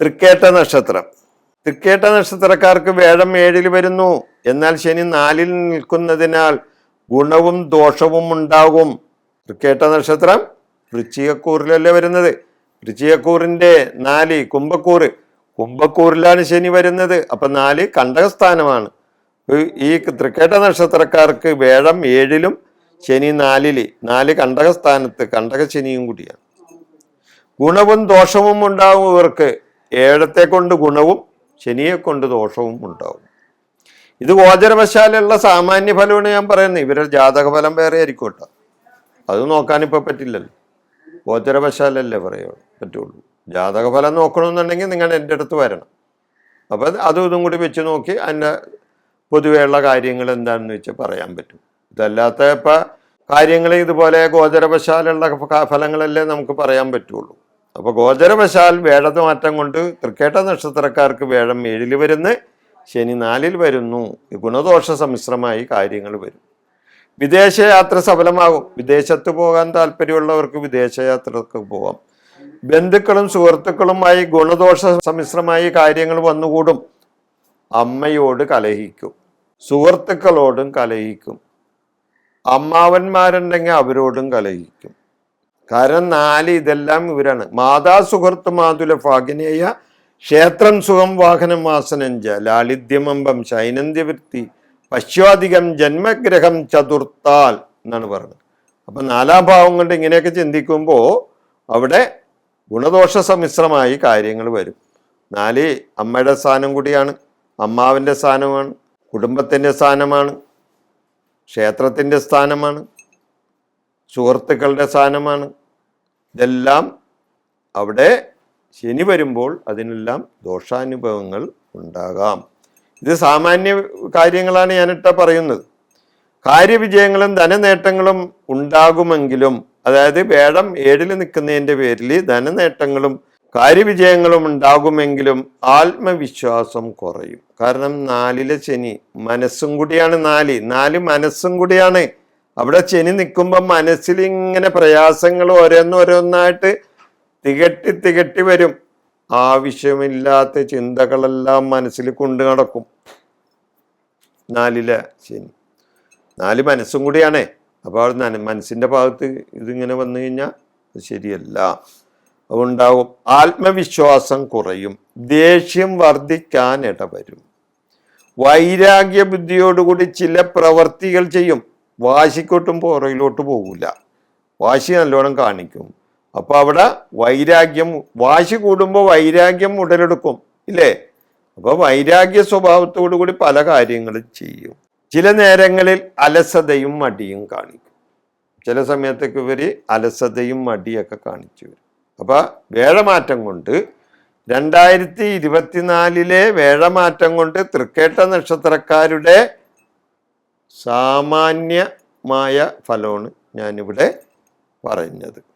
തൃക്കേട്ട നക്ഷത്രം. തൃക്കേട്ട നക്ഷത്രക്കാർക്ക് വേഴം ഏഴിൽ വരുന്നു. എന്നാൽ ശനി നാലിൽ നിൽക്കുന്നതിനാൽ ഗുണവും ദോഷവും ഉണ്ടാകും. തൃക്കേട്ട നക്ഷത്രം വൃശ്ചികക്കൂറിലല്ലേ വരുന്നത്? വൃശ്ചികക്കൂറിന്റെ നാല് കുംഭക്കൂറ്. കുംഭക്കൂറിലാണ് ശനി വരുന്നത്. അപ്പം നാല് കണ്ടകസ്ഥാനമാണ്. ഈ- തൃക്കേട്ട നക്ഷത്രക്കാർക്ക് വേഴം ഏഴിലും ശനി നാലിൽ നാല് കണ്ടകസ്ഥാനത്ത് കണ്ടക ശനിയും കൂടിയാണ്. ഗുണവും ദോഷവും ഉണ്ടാകും ഇവർക്ക് ഏഴത്തെ കൊണ്ട് ഗുണവും ശനിയെ കൊണ്ട് ദോഷവും ഉണ്ടാവും. ഇത് ഗോചരവശാലുള്ള സാമാന്യ ഫലമാണ് ഞാൻ പറയുന്നത്. ഇവരുടെ ജാതക ഫലം വേറെ ആയിരിക്കും കേട്ടോ. അത് നോക്കാനിപ്പോൾ പറ്റില്ലല്ലോ. ഗോചരവശാലല്ലേ പറയുള്ളൂ പറ്റുള്ളൂ. ജാതക ഫലം നോക്കണമെന്നുണ്ടെങ്കിൽ നിങ്ങൾ എന്റെ അടുത്ത് വരണം. അപ്പം അതും ഇതും കൂടി വെച്ച് നോക്കി അതിന്റെ പൊതുവെയുള്ള കാര്യങ്ങൾ എന്താണെന്ന് വെച്ച് പറയാൻ പറ്റും. ഇതല്ലാത്ത ഇപ്പം കാര്യങ്ങൾ ഇതുപോലെ ഗോചരവശാലുള്ള ഫലങ്ങളല്ലേ നമുക്ക് പറയാൻ പറ്റുള്ളൂ. അപ്പോൾ ഗോചരവശാൽ മാറ്റം കൊണ്ട് തൃക്കേട്ട നക്ഷത്രക്കാർക്ക് വേഴം ഏഴിൽ വരുന്ന് ശനി നാലിൽ വരുന്നു. ഗുണദോഷ സമ്മിശ്രമായി കാര്യങ്ങൾ വരും. വിദേശയാത്ര സഫലമാകും. വിദേശത്ത് പോകാൻ താല്പര്യമുള്ളവർക്ക് വിദേശയാത്രക്ക് പോകാം ബന്ധുക്കളും സുഹൃത്തുക്കളുമായി ഗുണദോഷ സമ്മിശ്രമായി കാര്യങ്ങൾ വന്നുകൂടും. അമ്മയോട് കലഹിക്കും. സുഹൃത്തുക്കളോടും കലഹിക്കും. അമ്മാവന്മാരുണ്ടെങ്കിൽ അവരോടും കലഹിക്കും. കാരണം നാല് ഇതെല്ലാം ഇവരാണ്. മാതാ സുഹൃത്ത് മാതുല ഭാഗിനേയ ക്ഷേത്രം സുഖം വാഹനം വാസനഞ്ച ലാളിത്യമമ്പം ശൈനന്ദ്യവൃത്തി പശ്വാധികം ജന്മഗ്രഹം ചതുർത്താൽ എന്നാണ് പറയുന്നത്. അപ്പം നാലാം ഭാവം കൊണ്ട് ഇങ്ങനെയൊക്കെ ചിന്തിക്കുമ്പോൾ അവിടെ ഗുണദോഷ സമ്മിശ്രമായി കാര്യങ്ങൾ വരും. നാല് അമ്മയുടെ സ്ഥാനം കൂടിയാണ് അമ്മാവിന്റെ സ്ഥാനമാണ് കുടുംബത്തിന്റെ സ്ഥാനമാണ് ക്ഷേത്രത്തിന്റെ സ്ഥാനമാണ് സുഹൃത്തുക്കളുടെ സ്ഥാനമാണ് ഇതെല്ലാം അവിടെ ശനി വരുമ്പോൾ അതിനെല്ലാം ദോഷാനുഭവങ്ങൾ ഉണ്ടാകാം. ഇത് സാമാന്യ കാര്യങ്ങളാണ് ഞാനിട്ട പറയുന്നത്. കാര്യവിജയങ്ങളും ധനനേട്ടങ്ങളും ഉണ്ടാകുമെങ്കിലും അതായത് വേടം ഏഴിൽ നിൽക്കുന്നതിന്റെ പേരിൽ ധനനേട്ടങ്ങളും കാര്യവിജയങ്ങളും ഉണ്ടാകുമെങ്കിലും ആത്മവിശ്വാസം കുറയും. കാരണം നാലിലെ ശനി മനസ്സും കൂടിയാണ് നാല്. നാല് മനസ്സും കൂടിയാണ്. അവിടെ ശനി നിൽക്കുമ്പോൾ മനസ്സിൽ ഇങ്ങനെ പ്രയാസങ്ങൾ ഓരോന്നോരോന്നായിട്ട് തികട്ടി തികട്ടി വരും. ആവശ്യമില്ലാത്ത ചിന്തകളെല്ലാം മനസ്സിൽ കൊണ്ടു നടക്കും. നാലിലെ ശനി. നാല് മനസ്സും കൂടിയാണേ. അപ്പോൾ മനസ്സിന്റെ ഭാഗത്ത് ഇതിങ്ങനെ വന്നു കഴിഞ്ഞാൽ ശരിയല്ല. അതുണ്ടാവും ആത്മവിശ്വാസം കുറയും. ദേഷ്യം വർദ്ധിക്കാൻ ഇടവരും. വൈരാഗ്യ ബുദ്ധിയോടുകൂടി ചില പ്രവർത്തികൾ ചെയ്യും. വാശിക്കൊട്ടും പുറയിലോട്ട് പോകില്ല വാശി നല്ലോണം കാണിക്കും. അപ്പോൾ അവിടെ വൈരാഗ്യം വാശി കൂടുമ്പോൾ വൈരാഗ്യം ഉടലെടുക്കും ഇല്ലേ? അപ്പോൾ വൈരാഗ്യ സ്വഭാവത്തോടു കൂടി പല കാര്യങ്ങളും ചെയ്യും. ചില നേരങ്ങളിൽ അലസതയും മടിയും കാണിക്കും. ചില സമയത്തൊക്കെ ഇവർ അലസതയും മടിയൊക്കെ കാണിച്ചു വരും അപ്പോൾ വേഴമാറ്റം കൊണ്ട് രണ്ടായിരത്തി ഇരുപത്തിനാലിലെ വേഴമാറ്റം കൊണ്ട് തൃക്കേട്ട നക്ഷത്രക്കാരുടെ സാമാന്യമായ ഫലമാണ് ഞാനിവിടെ പറഞ്ഞത്.